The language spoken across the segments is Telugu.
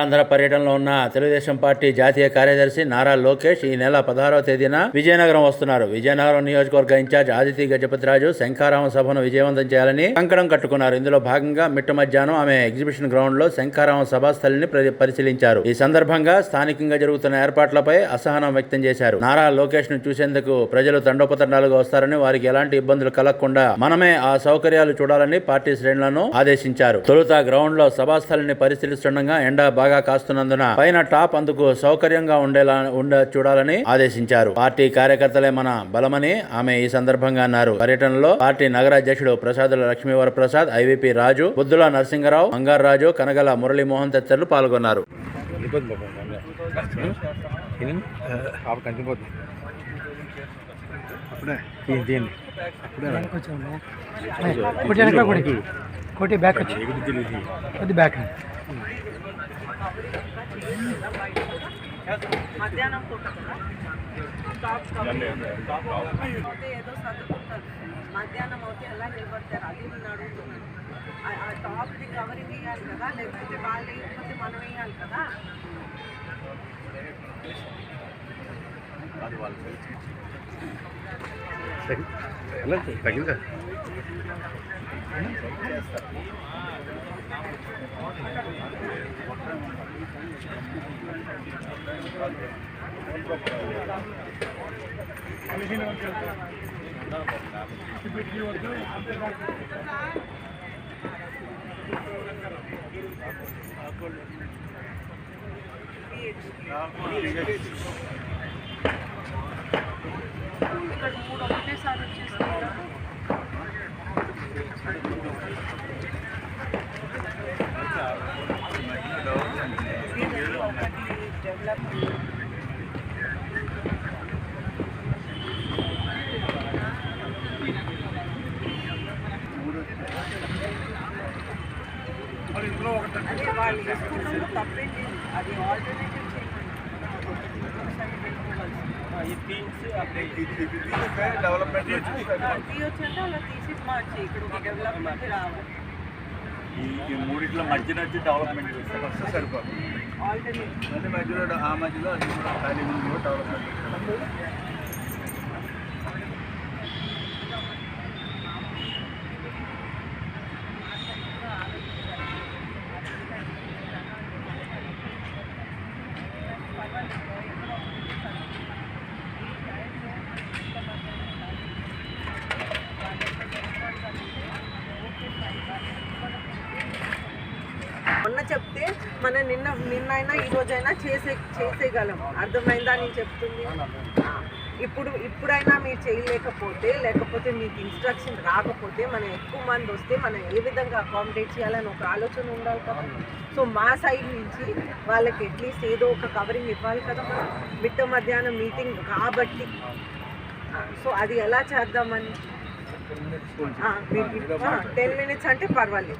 ఉత్తరాంధ్ర పర్యటనలో ఉన్న తెలుగుదేశం పార్టీ జాతీయ కార్యదర్శి నారా లోకేష్ ఈ నెల పదహారవ తేదీన విజయనగరం వస్తున్నారు. విజయనగరం నియోజకవర్గ ఇన్ఛార్జ్ ఆదితి గజపతిరాజు శంఖారామ సభను విజయవంతం చేయాలని కంకణం కట్టుకున్నారు. ఇందులో భాగంగా మిట్ట మధ్యాహ్నం ఆమె ఎగ్జిబిషన్ గ్రౌండ్లో శంఖారామ సభాస్థలిని పరిశీలించారు. ఈ సందర్భంగా స్థానికంగా జరుగుతున్న ఏర్పాట్లపై అసహనం వ్యక్తం చేశారు. నారా లోకేష్ను చూసేందుకు ప్రజలు తండోపతండాలుగా వస్తారని వారికి ఎలాంటి ఇబ్బందులు కలగకుండా మనమే ఆ సౌకర్యాలు చూడాలని పార్టీ శ్రేణులను ఆదేశించారు. తొలుత గ్రౌండ్లో సభాస్థలిని పరిశీలిస్తుండగా ఎండ బాగా కాస్తున్నందున పైన టాప్ అందుకు సౌకర్యంగా ఉండేలా ఉండ చూడాలని ఆదేశించారు పార్టీ కార్యకర్తలే మన బలమని ఆమె ఈ సందర్భంగా అన్నారు పర్యటనలో పార్టీ నగరాధ్యక్షుడు ప్రసాదుల లక్ష్మీవర ప్రసాద్ ఐవీపీ రాజు బుద్ధుల నరసింగరావు మంగారాజు కనగల మురళీమోహన్ తదితరులు పాల్గొన్నారు కొట్టి బ్యాక్ వచ్చి కొద్ది బ్యాక్ మధ్యాహ్నం పూట కదా? టాప్ కవరింగ్ పోతే ఏదో సర్దుకుంటారు మధ్యాహ్నం అవుతే ఎలా నిలబడతారు? అది నేను అడుగుతున్నాను ఆ టాప్ది కవరింగ్ వేయాలి కదా? లేకపోతే వాళ్ళు వేయకపోతే మనం వేయాలి కదా? తగ్గిందా ఇక్కడ మూడు ఒకటేసారి వచ్చేస్తుంది ఒకటి డెవలప్మెంట్ అదే వాళ్ళు వేసుకున్నప్పుడు తప్పేంటి అది ఆల్టర్నేటివ్ తీయొచ్చు అంటే అలా తీసి మార్చి ఇక్కడ ఒక డెవలప్మెంట్ రావాలి. ఈ ఈ మూడిట్ల మధ్యన వచ్చి డెవలప్మెంట్ చేస్తే సరిపోతుంది. మధ్య మధ్యలో ఆ మధ్యలో అది కూడా ఖాళీ ఉంది కూడా డెవలప్మెంట్ మనం నిన్న నిన్నైనా ఈ రోజైనా చేసే చేసేయగలం. అర్థమైందా నేను చెప్తుంది? ఇప్పుడు ఇప్పుడైనా మీరు చేయలేకపోతే లేకపోతే మీకు ఇన్స్ట్రక్షన్ రాకపోతే మనం ఎక్కువ మంది వస్తే మనం ఏ విధంగా అకామిడేట్ చేయాలని ఒక ఆలోచన ఉండాలి కదా. సో మా సైడ్ నుంచి వాళ్ళకి అట్లీస్ట్ ఏదో ఒక కవరింగ్ ఇవ్వాలి కదా మనం. మిట్ట మధ్యాహ్నం మీటింగ్ కాబట్టి. సో అది ఎలా చేద్దామని? టెన్ మినిట్స్ అంటే పర్వాలేదు.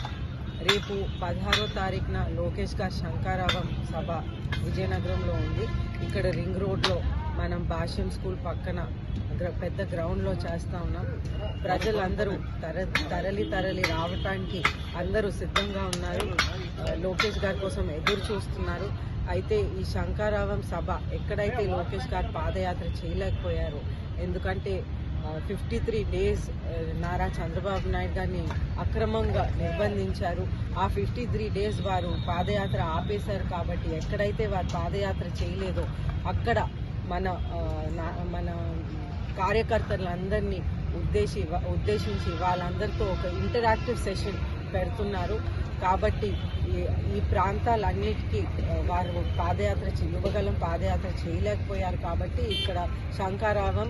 రేపు పదహారో తారీఖున లోకేష్ గారి శంకారావం సభ విజయనగరంలో ఉంది. ఇక్కడ రింగ్ రోడ్లో మనం భాష్యం స్కూల్ పక్కన పెద్ద గ్రౌండ్లో చేస్తూ ఉన్నాం. ప్రజలందరూ తర తరలి తరలి రావటానికి అందరూ సిద్ధంగా ఉన్నారు. లోకేష్ గారి కోసం ఎదురు చూస్తున్నారు. అయితే ఈ శంకారావం సభ ఎక్కడైతే లోకేష్ గారు పాదయాత్ర చేయలేకపోయారో ఎందుకంటే fifty three days Nara Chandrababu Naidu గారిని అక్రమంగా నిర్బంధించారు. ఆ ఫిఫ్టీ త్రీ డేస్ వారు పాదయాత్ర ఆపేశారు కాబట్టి ఎక్కడైతే వారు పాదయాత్ర చేయలేదో అక్కడ మన నా- మన కార్యకర్తలందరినీ ఉద్దేశి ఉద్దేశించి వాళ్ళందరితో ఒక ఇంటరాక్టివ్ సెషన్ పెడుతున్నారు. కాబట్టి ఈ ప్రాంతాలన్నిటికీ వారు పాదయాత్ర యువగలం పాదయాత్ర చేయలేకపోయారు కాబట్టి ఇక్కడ శంకారావం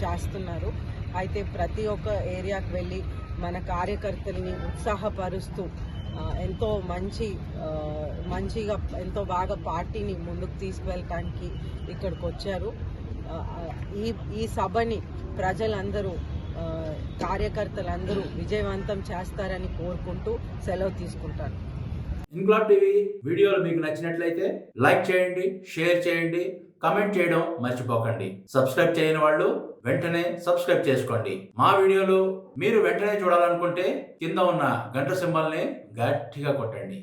చేస్తున్నారు. అయితే ప్రతి ఒక్క ఏరియాకి వెళ్ళి మన కార్యకర్తల్ని ఉత్సాహపరుస్తూ ఎంతో మంచి మంచిగా ఎంతో బాగా పార్టీని ముందుకు తీసుకువెళ్ళటానికి ఇక్కడికి వచ్చారు ఈ ఈ సభని ప్రజలందరూ కార్యకర్తలందరూ విజయవంతం చేస్తారని కోరుకుంటూ సెలవు తీసుకుంటాను. ఇన్క్లాబ్ టీవీ వీడియోలు మీకు నచ్చినట్లయితే లైక్ చేయండి షేర్ చేయండి కమెంట్ చేయడం మర్చిపోకండి. సబ్స్క్రైబ్ చేయని వాళ్ళు వెంటనే సబ్స్క్రైబ్ చేసుకోండి. మా వీడియోలు మీరు వెంటనే చూడాలనుకుంటే కింద ఉన్న గంట సింబల్ని గట్టిగా కొట్టండి.